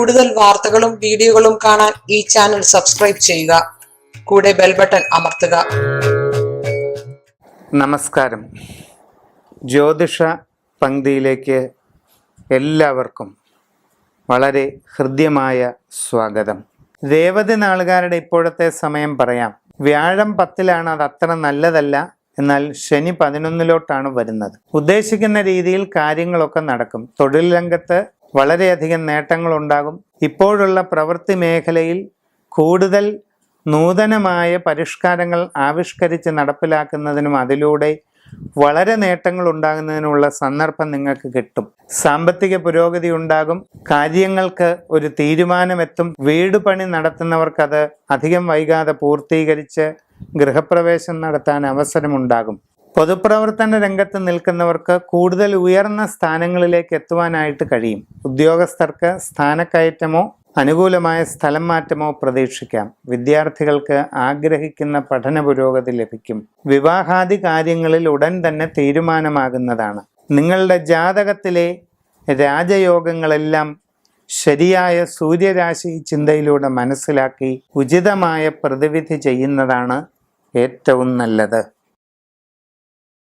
കൂടുതൽ വാർത്തകളും വീഡിയോകളും കാണാൻ ഈ ചാനൽ സബ്സ്ക്രൈബ് ചെയ്യുക. കൂടെ ബെൽ ബട്ടൺ അമർത്തുക. നമസ്കാരം. ജ്യോതിഷ പങ്ക്തിയിലേക്ക് എല്ലാവർക്കും വളരെ ഹൃദ്യമായ സ്വാഗതം. രേവതി നാളുകാരുടെ ഇപ്പോഴത്തെ സമയം പറയാം. വ്യാഴം പത്തിലാണ് അത് അത്ര നല്ലതല്ല. എന്നാൽ ശനി പതിനൊന്നിലോട്ടാണ് വരുന്നത്. ഉദ്ദേശിക്കുന്ന രീതിയിൽ കാര്യങ്ങളൊക്കെ നടക്കും. തൊഴിൽ രംഗത്ത് വളരെയധികം നേട്ടങ്ങളുണ്ടാകും. ഇപ്പോഴുള്ള പ്രവൃത്തി മേഖലയിൽ കൂടുതൽ നൂതനമായ പരിഷ്കാരങ്ങൾ ആവിഷ്കരിച്ച് നടപ്പിലാക്കുന്നതിനും അതിലൂടെ വളരെ നേട്ടങ്ങൾ ഉണ്ടാകുന്നതിനുള്ള സന്ദർഭം നിങ്ങൾക്ക് കിട്ടും. സാമ്പത്തിക പുരോഗതി ഉണ്ടാകും. കാര്യങ്ങൾക്ക് ഒരു തീരുമാനമെത്തും. വീട് പണി നടത്തുന്നവർക്കത് അധികം വൈകാതെ പൂർത്തീകരിച്ച് ഗൃഹപ്രവേശം നടത്താൻ അവസരമുണ്ടാകും. പൊതുപ്രവർത്തന രംഗത്ത് നിൽക്കുന്നവർക്ക് കൂടുതൽ ഉയർന്ന സ്ഥാനങ്ങളിലേക്ക് എത്തുവാനായിട്ട് കഴിയും. ഉദ്യോഗസ്ഥർക്ക് സ്ഥാനക്കയറ്റമോ അനുകൂലമായ സ്ഥലം മാറ്റമോ പ്രതീക്ഷിക്കാം. വിദ്യാർത്ഥികൾക്ക് ആഗ്രഹിക്കുന്ന പഠന പുരോഗതി ലഭിക്കും. വിവാഹാദി കാര്യങ്ങളിൽ ഉടൻ തന്നെ തീരുമാനമാകുന്നതാണ്. നിങ്ങളുടെ ജാതകത്തിലെ രാജയോഗങ്ങളെല്ലാം ശരിയായ സൂര്യരാശി ചിന്തയിലൂടെ മനസ്സിലാക്കി ഉചിതമായ പ്രതിവിധി ചെയ്യുന്നതാണ് ഏറ്റവും നല്ലത്.